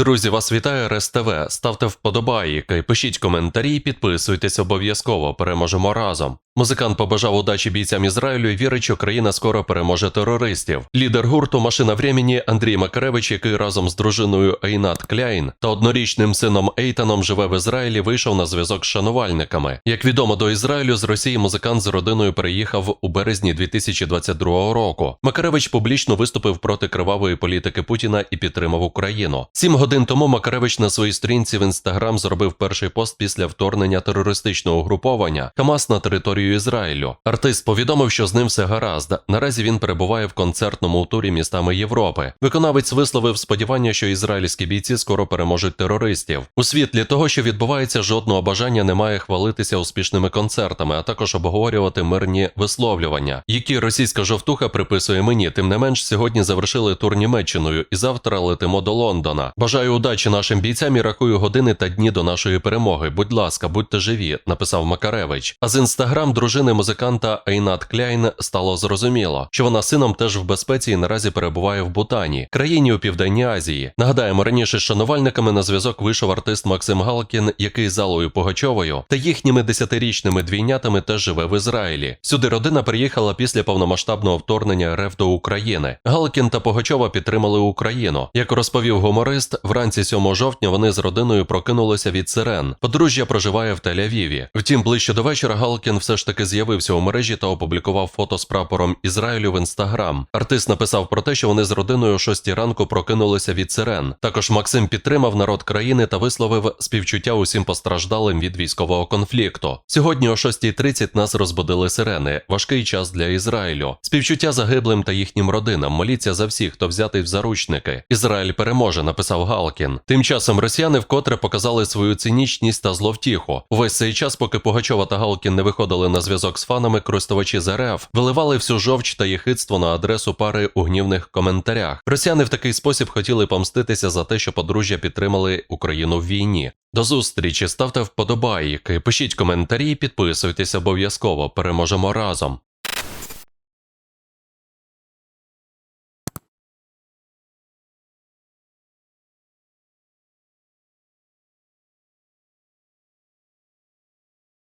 Друзі, вас вітає РСТВ. Ставте вподобайки, пишіть коментарі, підписуйтесь обов'язково. Переможемо разом. Музикант побажав удачі бійцям Ізраїлю і вірить, що країна скоро переможе терористів. Лідер гурту Машина времені Андрій Макаревич, який разом з дружиною Ейнат Кляйн та однорічним сином Ейтаном живе в Ізраїлі, вийшов на зв'язок з шанувальниками. Як відомо до Ізраїлю з Росії музикант з родиною переїхав у березні 2022 року. Макаревич публічно виступив проти кривавої політики Путіна і підтримав Україну. Сім годин тому Макаревич на своїй сторінці в інстаграм зробив перший пост після вторгнення терористичного угруповання Хамас на територію Ізраїлю. Артист повідомив, що з ним все гаразд. Наразі він перебуває в концертному турі містами Європи. Виконавець висловив сподівання, що ізраїльські бійці скоро переможуть терористів. У світлі того, що відбувається, жодного бажання немає хвалитися успішними концертами, а також обговорювати мирні висловлювання, які російська жовтуха приписує мені. Тим не менш, сьогодні завершили тур Німеччиною і завтра летимо до Лондона. Бажаю удачі нашим бійцям і рахую години та дні до нашої перемоги. Будь ласка, будьте живі, написав Макаревич. А з інстаграм дружини музиканта Ейнат Кляйн стало зрозуміло, що вона сином теж в безпеці і наразі перебуває в Бутані, країні у південній Азії. Нагадаємо, раніше з шанувальниками на зв'язок вийшов артист Максим Галкін, який з Алою Погачовою та їхніми десятирічними двійнятами теж живе в Ізраїлі. Сюди родина приїхала після повномасштабного вторгнення РФ до України. Галкін та Погачова підтримали Україну. Як розповів гуморист, вранці 7 жовтня вони з родиною прокинулися від сирен. Подружжя проживає в Тель-Авіві. Втім, ближче до вечора Галкін все таки з'явився у мережі та опублікував фото з прапором Ізраїлю в інстаграм. Артист написав про те, що вони з родиною о 6 ранку прокинулися від сирен. Також Максим підтримав народ країни та висловив співчуття усім постраждалим від військового конфлікту. Сьогодні о 6.30 нас розбудили сирени. Важкий час для Ізраїлю. Співчуття загиблим та їхнім родинам. Моліться за всіх, хто взятий в заручники. Ізраїль переможе, написав Галкін. Тим часом росіяни вкотре показали свою цинічність та зловтіху. Увесь цей час, поки Погачова та Галкін не виходили на зв'язок з фанами, користувачі з РФ виливали всю жовч та єхидство на адресу пари у гнівних коментарях. Росіяни в такий спосіб хотіли помститися за те, що подружжя підтримали Україну в війні. До зустрічі, ставте вподобайки, пишіть коментарі, підписуйтесь обов'язково. Переможемо разом.